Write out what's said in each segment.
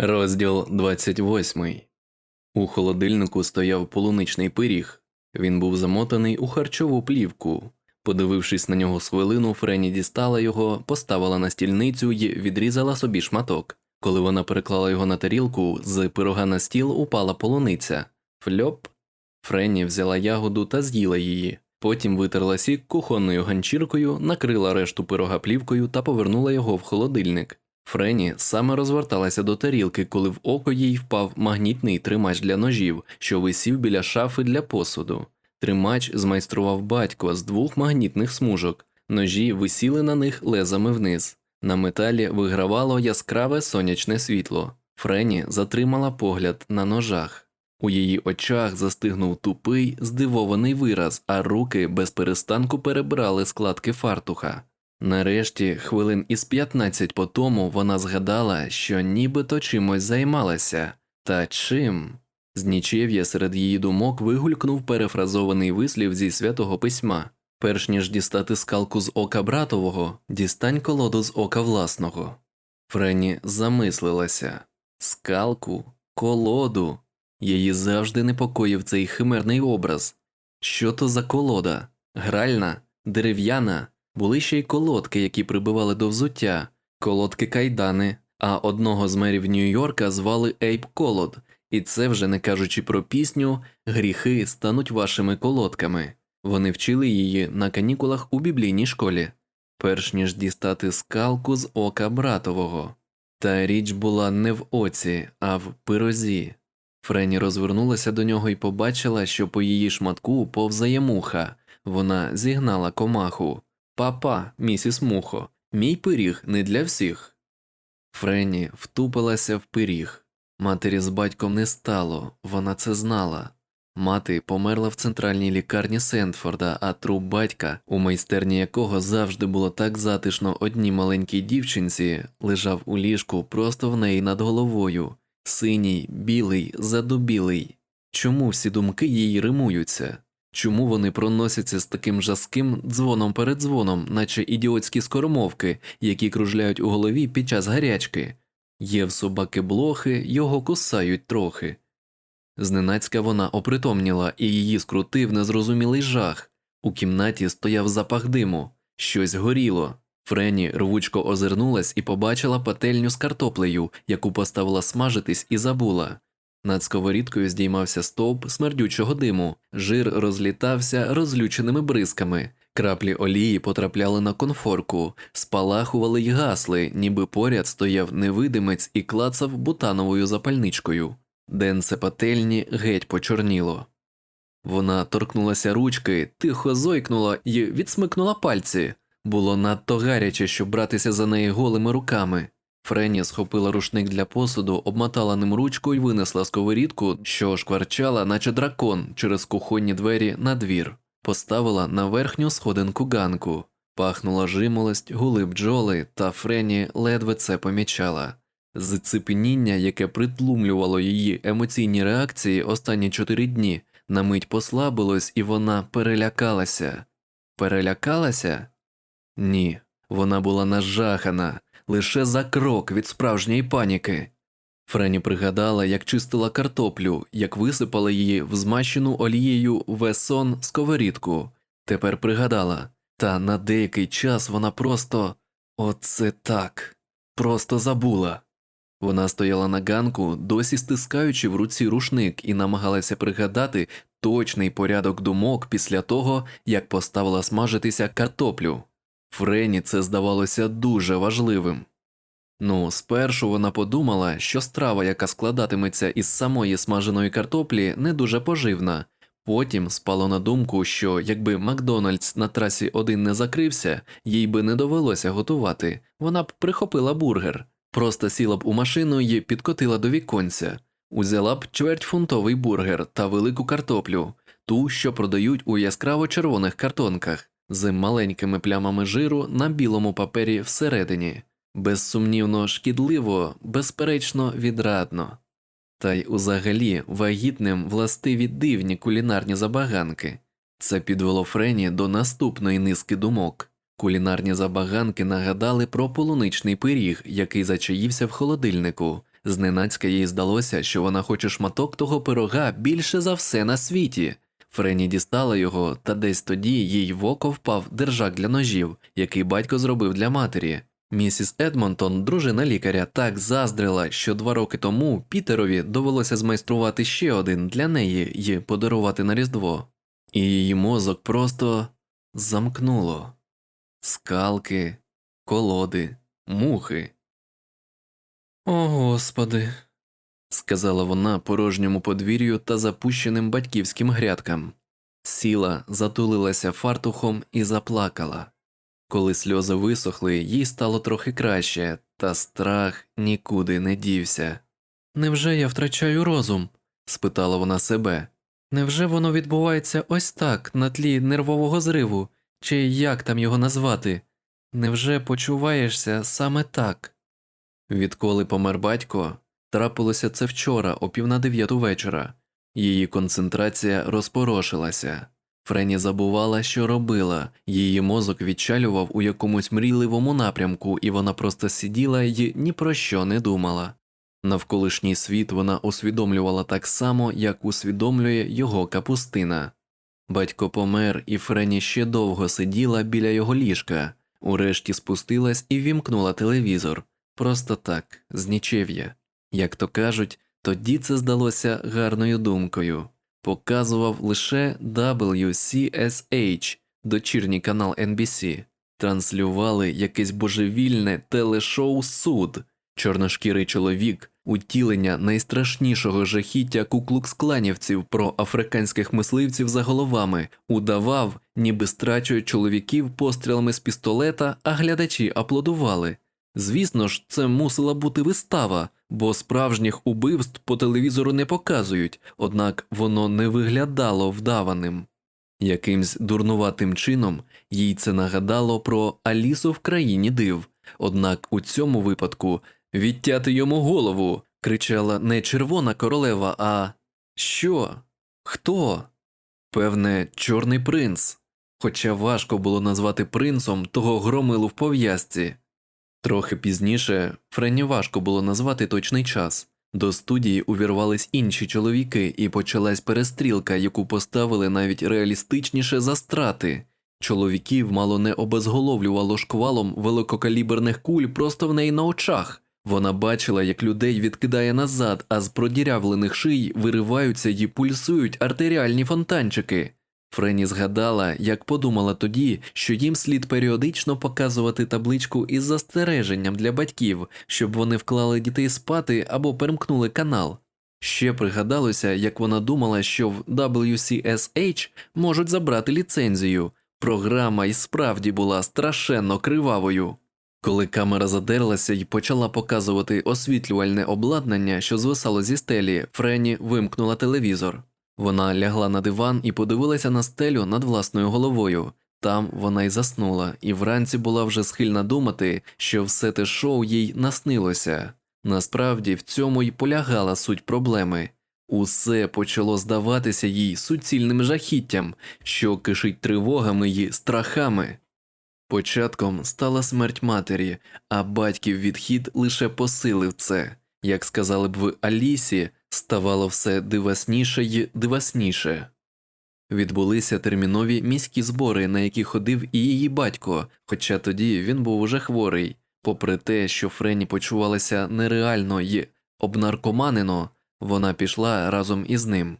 Розділ 28. У холодильнику стояв полуничний пиріг. Він був замотаний у харчову плівку. Подивившись на нього з хвилину, Френі дістала його, поставила на стільницю і відрізала собі шматок. Коли вона переклала його на тарілку, з пирога на стіл упала полуниця. Фльоп. Френі взяла ягоду та з'їла її. Потім витерла сік кухонною ганчіркою, накрила решту пирога плівкою та повернула його в холодильник. Френі саме розверталася до тарілки, коли в око їй впав магнітний тримач для ножів, що висів біля шафи для посуду. Тримач змайстрував батько з двох магнітних смужок. Ножі висіли на них лезами вниз. На металі вигравало яскраве сонячне світло. Френі затримала погляд на ножах. У її очах застигнув тупий, здивований вираз, а руки без перестанку перебирали складки фартуха. Нарешті, хвилин із 15 по тому вона згадала, що нібито чимось займалася. Та чим? З нічев'я серед її думок вигулькнув перефразований вислів зі святого письма. Перш ніж дістати скалку з ока братового, дістань колоду з ока власного. Френі замислилася скалку, колоду. Її завжди непокоїв цей химерний образ. Що то за колода? Гральна, дерев'яна, були ще й колодки, які прибивали до взуття, колодки кайдани, а одного з мерів Нью-Йорка звали Ейп Колод, і це вже не кажучи про пісню Гріхи стануть вашими колодками. Вони вчили її на канікулах у біблійній школі, перш ніж дістати скалку з ока братового. Та річ була не в оці, а в пирозі. Френі розвернулася до нього і побачила, що по її шматку повзає муха. Вона зігнала комаху. Папа, місіс Мухо, мій пиріг не для всіх. Френі втупилася в пиріг. Матері з батьком не стало, вона це знала. Мати померла в центральній лікарні Сентфорда, а труп батька, у майстерні якого завжди було так затишно одній маленькій дівчинці, лежав у ліжку просто в неї над головою, синій, білий, задубілий. Чому всі думки її римуються? Чому вони проносяться з таким жаским дзвоном перед дзвоном, наче ідіотські скоромовки, які кружляють у голові під час гарячки? Є в собаки блохи, його кусають трохи. Зненацька вона опритомніла, і її скрутив незрозумілий жах. У кімнаті стояв запах диму, щось горіло. Френі рвучко озирнулась і побачила пательню з картоплею, яку поставила смажитись і забула. Над сковорідкою здіймався стовп смердючого диму, жир розлітався розлюченими бризками, краплі олії потрапляли на конфорку, спалахували й гасли, ніби поряд стояв невидимець і клацав бутановою запальничкою. Денце пательні геть почорніло. Вона торкнулася ручки, тихо зойкнула і відсмикнула пальці. Було надто гаряче, щоб братися за неї голими руками. Френі схопила рушник для посуду, обмотала ним ручку і винесла сковорідку, що шкварчала, наче дракон, через кухонні двері на двір. Поставила на верхню сходинку ганку, пахнула жимолость, гули бджоли, та Френі ледве це помічала. Зцепеніння, яке притлумлювало її емоційні реакції останні чотири дні, на мить послабилось, і вона перелякалася. Перелякалася? Ні, вона була нажахана лише за крок від справжньої паніки. Френі пригадала, як чистила картоплю, як висипала її в змащену олією весон сковорідку. Тепер пригадала, та на деякий час вона просто оце так, просто забула. Вона стояла на ганку, досі стискаючи в руці рушник, і намагалася пригадати точний порядок думок після того, як поставила смажитися картоплю. Френі це здавалося дуже важливим. Ну, спершу вона подумала, що страва, яка складатиметься із самої смаженої картоплі, не дуже поживна. Потім спало на думку, що якби Макдональдс на трасі один не закрився, їй би не довелося готувати, вона б прихопила бургер, просто сіла б у машину і підкотила до віконця, узяла б чвертьфунтовий бургер та велику картоплю, ту, що продають у яскраво червоних картонках з маленькими плямами жиру на білому папері всередині, безсумнівно шкідливо, безперечно, відрадно. Та й узагалі вагітним властиві дивні кулінарні забаганки. Це підвело Френі до наступної низки думок. Кулінарні забаганки нагадали про полуничний пиріг, який зачаївся в холодильнику, Зненацька їй здалося, що вона хоче шматок того пирога більше за все на світі. Френі дістала його, та десь тоді їй в око впав держак для ножів, який батько зробив для матері. Місіс Едмонтон, дружина лікаря, так заздрила, що два роки тому Пітерові довелося змайструвати ще один для неї і подарувати на Різдво. І її мозок просто замкнуло скалки, колоди, мухи. О, господи, сказала вона порожньому подвір'ю та запущеним батьківським грядкам. Сіла, затулилася фартухом і заплакала. Коли сльози висохли, їй стало трохи краще, та страх нікуди не дівся. Невже я втрачаю розум? спитала вона себе. Невже воно відбувається ось так, на тлі нервового зриву, чи як там його назвати? Невже почуваєшся саме так? Відколи помер батько, трапилося це вчора, о пів на дев'яту вечора. Її концентрація розпорошилася. Френі забувала, що робила, її мозок відчалював у якомусь мрійливому напрямку, і вона просто сиділа й ні про що не думала. Навколишній світ вона усвідомлювала так само, як усвідомлює його капустина. Батько помер, і Френі ще довго сиділа біля його ліжка, урешті спустилась і вімкнула телевізор. Просто так, з нічев'я. Як то кажуть, тоді це здалося гарною думкою. Показував лише WCSH, дочірній канал NBC. Транслювали якесь божевільне телешоу Суд, чорношкірий чоловік, утілення найстрашнішого жахіття куклукс-кланівців про африканських мисливців за головами, удавав, ніби страчують чоловіків пострілами з пістолета, а глядачі аплодували. Звісно ж, це мусила бути вистава, бо справжніх убивств по телевізору не показують, однак воно не виглядало вдаваним. Якимсь дурнуватим чином їй це нагадало про Алісу в країні див, однак у цьому випадку відтяти йому голову кричала не червона королева, а що? Хто? Певне, чорний принц. Хоча важко було назвати принцом того громилу в пов'язці. Трохи пізніше Френі важко було назвати точний час. До студії увірвались інші чоловіки, і почалась перестрілка, яку поставили навіть реалістичніше за страти. Чоловіків мало не обезголовлювало шквалом великокаліберних куль просто в неї на очах. Вона бачила, як людей відкидає назад, а з продірявлених ший вириваються й пульсують артеріальні фонтанчики. Френі згадала, як подумала тоді, що їм слід періодично показувати табличку із застереженням для батьків, щоб вони вклали дітей спати або перемкнули канал. Ще пригадалося, як вона думала, що в WCSH можуть забрати ліцензію. Програма і справді була страшенно кривавою. Коли камера задерлася і почала показувати освітлювальне обладнання, що звисало зі стелі, Френі вимкнула телевізор. Вона лягла на диван і подивилася на стелю над власною головою. Там вона й заснула, і вранці була вже схильна думати, що все те шоу їй наснилося. Насправді в цьому й полягала суть проблеми. Усе почало здаватися їй суцільним жахіттям, що кишить тривогами й страхами. Початком стала смерть матері, а батьків відхід лише посилив це. Як сказали б в Алісі, ставало все дивасніше й дивасніше. Відбулися термінові міські збори, на які ходив і її батько, хоча тоді він був уже хворий. Попри те, що Френі почувалася нереально й обнаркоманено, вона пішла разом із ним.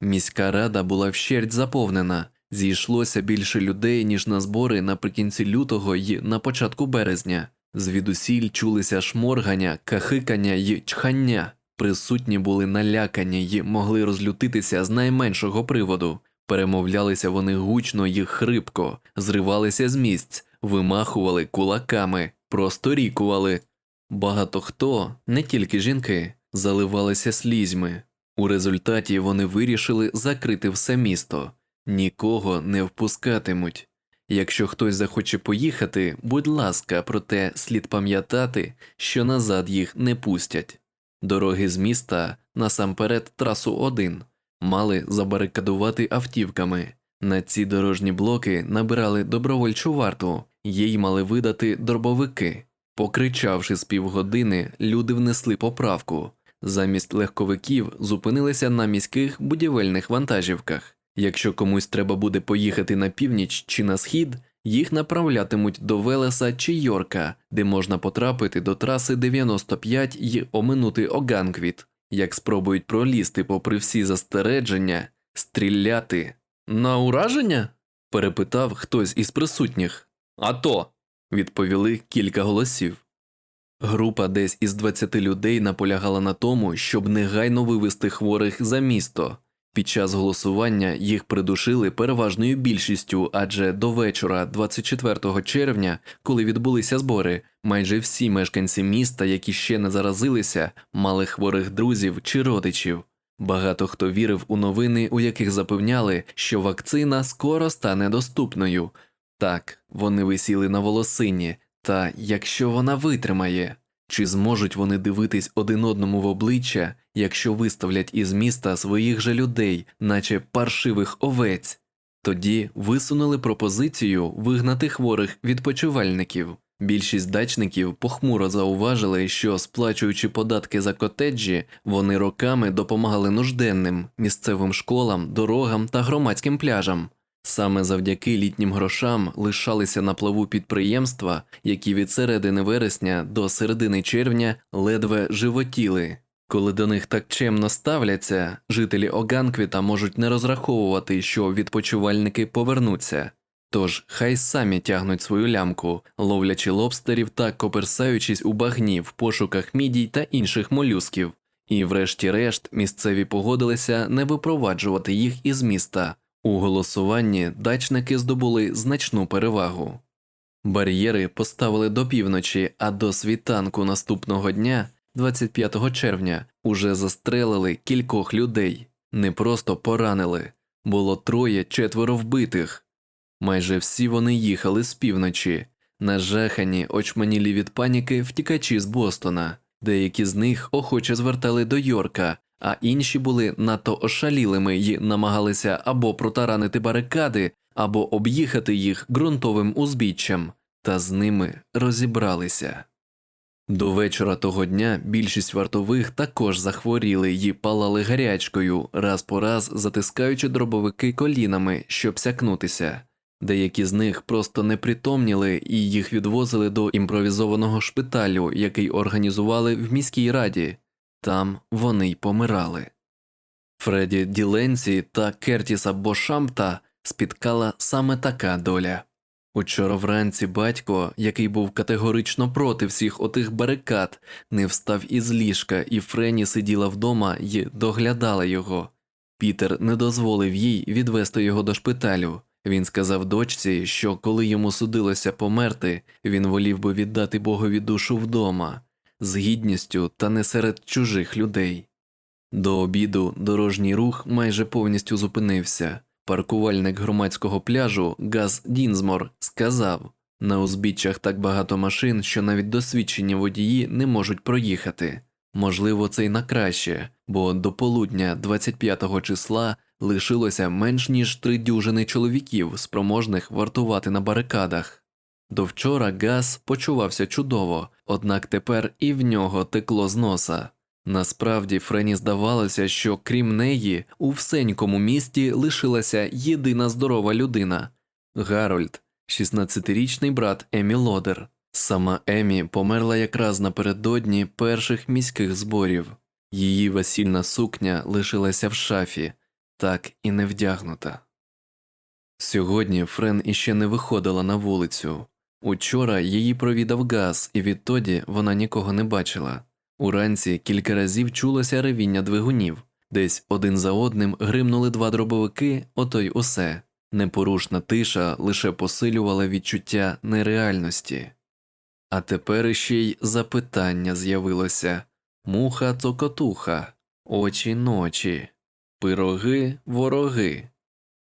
Міська рада була вщерть заповнена, зійшлося більше людей, ніж на збори наприкінці лютого й на початку березня. Звідусіль чулися шморгання, кахикання й чхання. Присутні були налякані й могли розлютитися з найменшого приводу. Перемовлялися вони гучно й хрипко, зривалися з місць, вимахували кулаками, просто рікували. Багато хто, не тільки жінки, заливалися слізьми. У результаті вони вирішили закрити все місто, нікого не впускатимуть. Якщо хтось захоче поїхати, будь ласка, проте слід пам'ятати, що назад їх не пустять. Дороги з міста, насамперед трасу 1, мали забарикадувати автівками. На ці дорожні блоки набирали добровольчу варту, їй мали видати дробовики. Покричавши з півгодини, люди внесли поправку. Замість легковиків зупинилися на міських будівельних вантажівках. Якщо комусь треба буде поїхати на північ чи на схід, їх направлятимуть до Велеса чи Йорка, де можна потрапити до траси 95 і оминути Оганквіт. Як спробують пролізти попри всі застереження, стріляти на ураження? перепитав хтось із присутніх. А то, відповіли кілька голосів. Група десь із 20 людей наполягала на тому, щоб негайно вивести хворих за місто. Під час голосування їх придушили переважною більшістю, адже до вечора, 24 червня, коли відбулися збори, майже всі мешканці міста, які ще не заразилися, мали хворих друзів чи родичів. Багато хто вірив у новини, у яких запевняли, що вакцина скоро стане доступною. Так, вони висіли на волосині, та якщо вона витримає, чи зможуть вони дивитись один одному в обличчя, якщо виставлять із міста своїх же людей, наче паршивих овець? Тоді висунули пропозицію вигнати хворих відпочивальників. Більшість дачників похмуро зауважили, що, сплачуючи податки за котеджі, вони роками допомагали нужденним, місцевим школам, дорогам та громадським пляжам. Саме завдяки літнім грошам лишалися на плаву підприємства, які від середини вересня до середини червня ледве животіли. Коли до них так чемно ставляться, жителі Оганквіта можуть не розраховувати, що відпочивальники повернуться. Тож хай самі тягнуть свою лямку, ловлячи лобстерів та коперсаючись у багні в пошуках мідій та інших молюсків. І, врешті-решт, місцеві погодилися не випроваджувати їх із міста. У голосуванні дачники здобули значну перевагу. Бар'єри поставили до півночі, а до світанку наступного дня, 25 червня, уже застрелили кількох людей, не просто поранили, було троє четверо вбитих. Майже всі вони їхали з півночі, нажахані, очманілі від паніки втікачі з Бостона. Деякі з них охоче звертали до Йорка, а інші були надто ошалілими і намагалися або протаранити барикади, або об'їхати їх ґрунтовим узбіччям, та з ними розібралися. До вечора того дня більшість вартових також захворіли й палали гарячкою, раз по раз затискаючи дробовики колінами, щоб сякнутися. Деякі з них просто не притомніли і їх відвозили до імпровізованого шпиталю, який організували в міській раді. Там вони й помирали. Фредді Діленці та Кертіса Бошампта спіткала саме така доля. Учора вранці батько, який був категорично проти всіх отих барикад, не встав із ліжка, і Френі сиділа вдома і доглядала його. Пітер не дозволив їй відвести його до шпиталю. Він сказав дочці, що коли йому судилося померти, він волів би віддати Богові душу вдома, з гідністю та не серед чужих людей. До обіду дорожній рух майже повністю зупинився. Паркувальник громадського пляжу Газ Дінзмор сказав на узбіччях так багато машин, що навіть досвідчені водії не можуть проїхати. Можливо, це й на краще, бо до полудня 25-го числа лишилося менш ніж три дюжини чоловіків, спроможних вартувати на барикадах. До вчора Газ почувався чудово, однак тепер і в нього текло з носа. Насправді Френі здавалося, що крім неї у всенькому місті лишилася єдина здорова людина Гарольд, 16-річний брат Емі Лодер. Сама Емі померла якраз напередодні перших міських зборів. Її весільна сукня лишилася в шафі, так і не вдягнута. Сьогодні Френ іще не виходила на вулицю. Учора її провідав газ, і відтоді вона нікого не бачила. Уранці кілька разів чулося ревіння двигунів, десь один за одним гримнули два дробовики, ото й усе. Непорушна тиша лише посилювала відчуття нереальності. А тепер іще й запитання з'явилося муха цокотуха, очі ночі, пироги вороги.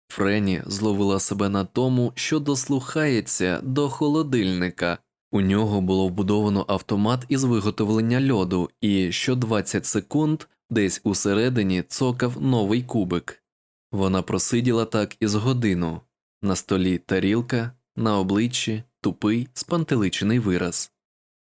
Френі зловила себе на тому, що дослухається до холодильника. У нього було вбудовано автомат із виготовлення льоду, і що 20 секунд десь усередині цокав новий кубик. Вона просиділа так із годину на столі тарілка, на обличчі тупий спантеличений вираз.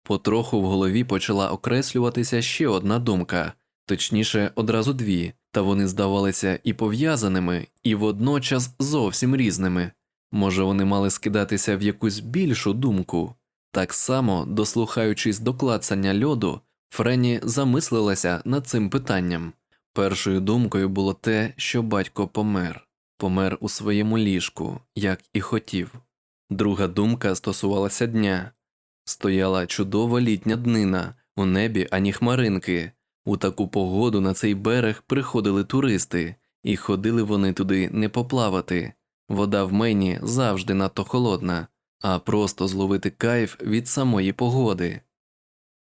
Потроху в голові почала окреслюватися ще одна думка, точніше, одразу дві, та вони здавалися і пов'язаними, і водночас зовсім різними. Може, вони мали скидатися в якусь більшу думку. Так само, дослухаючись до клацання льоду, Френі замислилася над цим питанням. Першою думкою було те, що батько помер, помер у своєму ліжку, як і хотів. Друга думка стосувалася дня. Стояла чудова літня днина, у небі ані хмаринки. У таку погоду на цей берег приходили туристи, і ходили вони туди не поплавати. Вода в мені завжди надто холодна, а просто зловити кайф від самої погоди.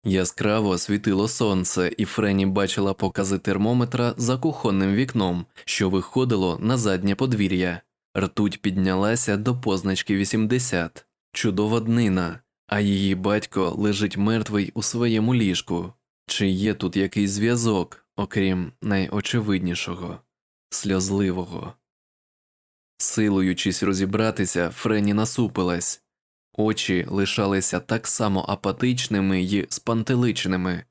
Яскраво світило сонце, і Френі бачила покази термометра за кухонним вікном, що виходило на заднє подвір'я. Ртуть піднялася до позначки 80. Чудова днина, а її батько лежить мертвий у своєму ліжку. Чи є тут якийсь зв'язок, окрім найочевиднішого, сльозливого? Силуючись розібратися, Френі насупилась. Очі лишалися так само апатичними й спантеличними.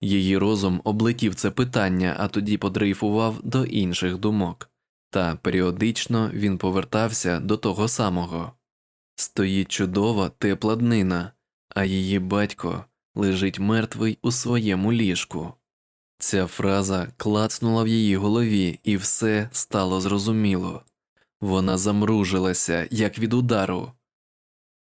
Її розум облетів це питання, а тоді подрейфував до інших думок, та періодично він повертався до того самого. Стоїть чудова тепла днина, а її батько лежить мертвий у своєму ліжку. Ця фраза клацнула в її голові, і все стало зрозуміло. Вона замружилася, як від удару.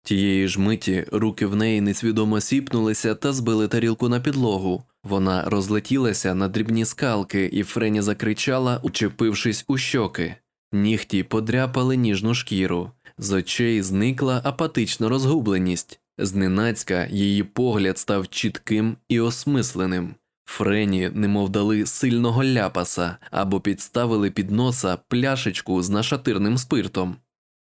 Тієї ж миті руки в неї несвідомо сіпнулися та збили тарілку на підлогу. Вона розлетілася на дрібні скалки, і Френі закричала, учепившись у щоки. Нігті подряпали ніжну шкіру, з очей зникла апатична розгубленість. Зненацька її погляд став чітким і осмисленим. Френі немов дали сильного ляпаса або підставили під носа пляшечку з нашатирним спиртом.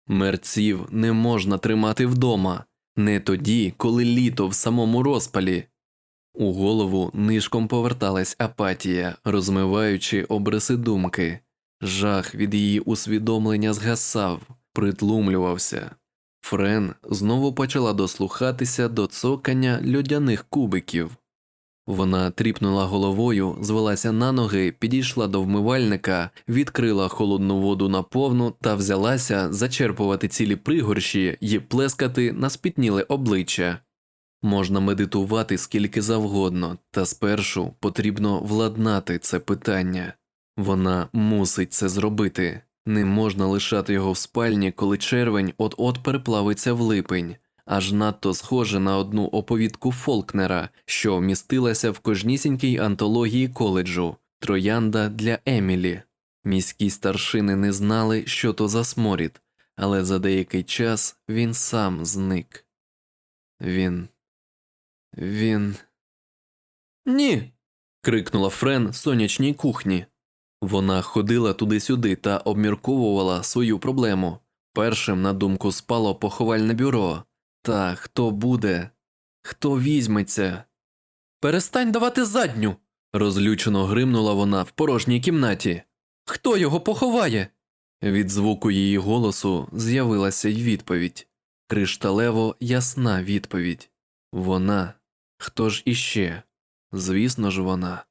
Мерців не можна тримати вдома, не тоді, коли літо в самому розпалі. У голову нишком поверталась апатія, розмиваючи обриси думки. Жах від її усвідомлення згасав, притлумлювався. Френ знову почала дослухатися до цокання льодяних кубиків. Вона тріпнула головою, звелася на ноги, підійшла до вмивальника, відкрила холодну воду наповну та взялася зачерпувати цілі пригорші й плескати на спітніле обличчя. Можна медитувати скільки завгодно, та спершу потрібно владнати це питання. Вона мусить це зробити. Не можна лишати його в спальні, коли червень от-от переплавиться в липень, аж надто схоже на одну оповідку Фолкнера, що містилася в кожнісінькій антології коледжу Троянда для Емілі. Міські старшини не знали, що то за сморід, але за деякий час він сам зник. Він. Він. Ні. крикнула Френ сонячній кухні. Вона ходила туди-сюди та обмірковувала свою проблему. Першим на думку спало поховальне бюро. Та хто буде? Хто візьметься? Перестань давати задню. розлючено гримнула вона в порожній кімнаті. Хто його поховає? Від звуку її голосу з'явилася й відповідь. Кришталево ясна відповідь. Вона. Хто ж іще? Звісно ж, вона.